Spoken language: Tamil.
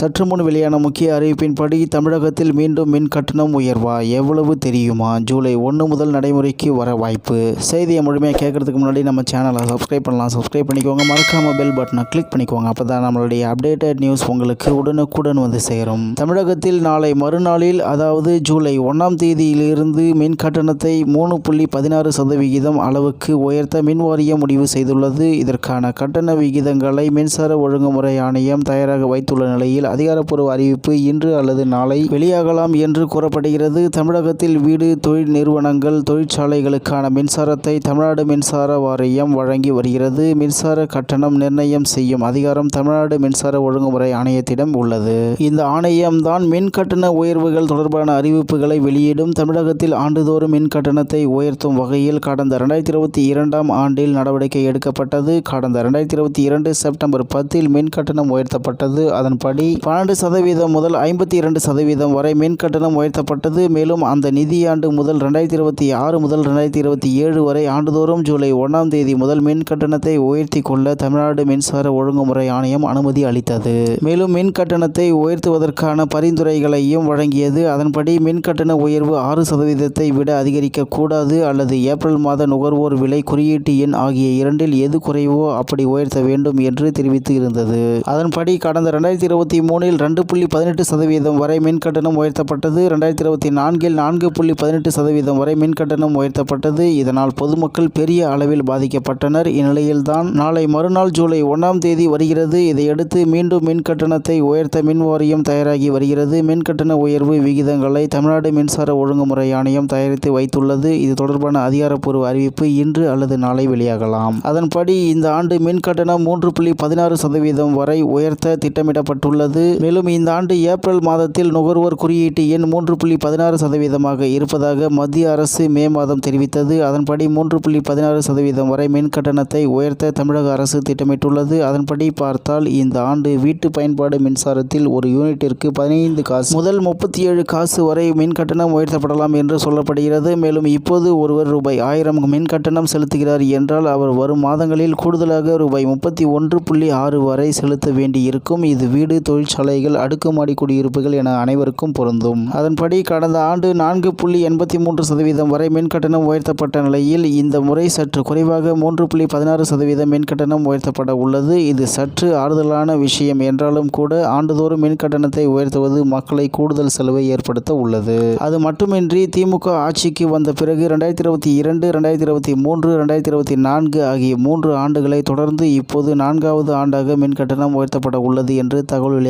சற்று முன் வெளியான முக்கிய அறிவிப்பின்படி தமிழகத்தில் மீண்டும் மின் கட்டணம் உயர்வா எவ்வளவு தெரியுமா? ஜூலை ஒன்று முதல் நடைமுறைக்கு வர வாய்ப்பு. செய்தியை முழுமையாக கேட்கறதுக்கு முன்னாடி நம்ம சேனலை சப்ஸ்கிரைப் பண்ணலாம். சப்ஸ்கிரைப் பண்ணிக்கோங்க. மறக்காம பெல் பட்டனை கிளிக் பண்ணிக்கோங்க. அப்போ தான் நம்மளுடைய அப்டேட்டட் நியூஸ் உங்களுக்கு உடனுக்குடன் வந்து சேரும். தமிழகத்தில் நாளை மறுநாளில் அதாவது ஜூலை ஒன்றாம் தேதியிலிருந்து மின் கட்டணத்தை மூணு புள்ளி பதினாறு சதவிகிதம் அளவுக்கு உயர்த்த மின் வாரியம் முடிவு செய்துள்ளது. இதற்கான கட்டண விகிதங்களை மின்சார ஒழுங்குமுறை ஆணையம் தயாராக வைத்துள்ள நிலையில் அதிகாரப்பூர்வ அறிவிப்பு இன்று அல்லது நாளை வெளியாகலாம் என்று கூறப்படுகிறது. தமிழகத்தில் வீடு தொழில் நிறுவனங்கள் தொழிற்சாலைகளுக்கான மின்சாரத்தை தமிழ்நாடு மின்சார வாரியம் வழங்கி வருகிறது. மின்சார கட்டணம் நிர்ணயம் செய்யும் அதிகாரம் தமிழ்நாடு மின்சார ஒழுங்குமுறை ஆணையத்திடம் உள்ளது. இந்த ஆணையம் தான் மின் கட்டண உயர்வுகள் தொடர்பான அறிவிப்புகளை வெளியிடும். தமிழகத்தில் ஆண்டுதோறும் மின் கட்டணத்தை உயர்த்தும் வகையில் கடந்த இரண்டாயிரத்தி இருபத்தி இரண்டாம் ஆண்டில் நடவடிக்கை எடுக்கப்பட்டது. கடந்த இரண்டாயிரத்தி இருபத்தி இரண்டு செப்டம்பர் பத்தில் மின் கட்டணம் உயர்த்தப்பட்டது. அதன்படி பன்னெண்டு சதவீதம் முதல் ஐம்பத்தி இரண்டு சதவீதம் வரை மின் கட்டணம் உயர்த்தப்பட்டது. மேலும் அந்த நிதியாண்டு முதல் ரெண்டாயிரத்தி இருபத்தி ஆறு முதல் ரெண்டாயிரத்தி இருபத்தி ஏழு வரை ஆண்டுதோறும் ஜூலை ஒன்றாம் தேதி முதல் மின் கட்டணத்தை உயர்த்தி கொள்ள தமிழ்நாடு மின்சார ஒழுங்குமுறை ஆணையம் அனுமதி அளித்தது. மேலும் மின் கட்டணத்தை உயர்த்துவதற்கான பரிந்துரைகளையும் வழங்கியது. அதன்படி மின் கட்டண உயர்வு ஆறு சதவீதத்தை விட அதிகரிக்க கூடாது அல்லது ஏப்ரல் மாத நுகர்வோர் விலை குறியீட்டு எண் ஆகிய இரண்டில் எது குறைவோ அப்படி உயர்த்த வேண்டும் என்று தெரிவித்து இருந்தது. அதன்படி கடந்த ரெண்டாயிரத்தி இருபத்தி மூணில் ரெண்டு புள்ளி பதினெட்டு சதவீதம் வரை மின் கட்டணம் உயர்த்தப்பட்டது. ரெண்டாயிரத்தி இருபத்தி நான்கில் நான்கு புள்ளி பதினெட்டு சதவீதம் வரை மின் கட்டணம் உயர்த்தப்பட்டது. இதனால் பொதுமக்கள் பெரிய அளவில் பாதிக்கப்பட்டனர். இந்நிலையில்தான் நாளை மறுநாள் ஜூலை ஒன்றாம் தேதி வருகிறது. இதையடுத்து மீண்டும் மின் கட்டணத்தை உயர்த்த மின் வாரியம் தயாராகி வருகிறது. மின் கட்டண உயர்வு விகிதங்களை தமிழ்நாடு மின்சார ஒழுங்குமுறை ஆணையம் தயாரித்து வைத்துள்ளது. இது தொடர்பான அதிகாரப்பூர்வ அறிவிப்பு இன்று அல்லது நாளை வெளியாகலாம். அதன்படி இந்த ஆண்டு மின் கட்டணம் மூன்று புள்ளி பதினாறு சதவீதம் வரை உயர்த்த திட்டமிடப்பட்டுள்ளது. மேலும் இந்த ஆண்டு ஏப்ரல் மாதத்தில் நுகர்வோர் குறியீட்டு எண் மூன்று புள்ளி பதினாறு சதவீதமாக இருப்பதாக மத்திய அரசு மே மாதம் தெரிவித்தது. அதன்படி மூன்று புள்ளி பதினாறு சதவீதம் வரை மின் கட்டணத்தை உயர்த்த தமிழக அரசு திட்டமிட்டுள்ளது. அதன்படி பார்த்தால் இந்த ஆண்டு வீட்டு பயன்பாடு மின்சாரத்தில் ஒரு யூனிட்டிற்கு பதினைந்து காசு முதல் முப்பத்தி ஏழு காசு வரை மின் கட்டணம் உயர்த்தப்படலாம் என்று சொல்லப்படுகிறது. மேலும் இப்போது ஒருவர் ரூபாய் ஆயிரம் மின் கட்டணம் செலுத்துகிறார் என்றால் அவர் வரும் மாதங்களில் கூடுதலாக ரூபாய் முப்பத்தி ஒன்று புள்ளி ஆறு வரை செலுத்த வேண்டியிருக்கும். இது வீடு தொழிற்சாலைகள் அடுக்குமாடி குடியிருப்புகள் என அனைவருக்கும் பொருந்தும். அதன்படி கடந்த ஆண்டு நான்கு புள்ளி எண்பத்தி மூன்று சதவீதம் வரை மின் கட்டணம் உயர்த்தப்பட்ட நிலையில் இந்த முறை சற்று குறைவாக மூன்று புள்ளி பதினாறு சதவீதம் மின் கட்டணம் உயர்த்தப்பட உள்ளது. இது சற்று ஆறுதலான விஷயம். என்றாலும் கூட ஆண்டுதோறும் மின் கட்டணத்தை உயர்த்துவது மக்களை கூடுதல் செலவை ஏற்படுத்த உள்ளது. அது மட்டுமின்றி திமுக ஆட்சிக்கு வந்த பிறகு ரெண்டாயிரத்தி இருபத்தி இரண்டு ரெண்டாயிரத்தி இருபத்தி மூன்று ரெண்டாயிரத்தி இருபத்தி நான்கு ஆகிய மூன்று ஆண்டுகளை தொடர்ந்து இப்போது நான்காவது ஆண்டாக மின் கட்டணம் உயர்த்தப்பட உள்ளது என்று தகவல்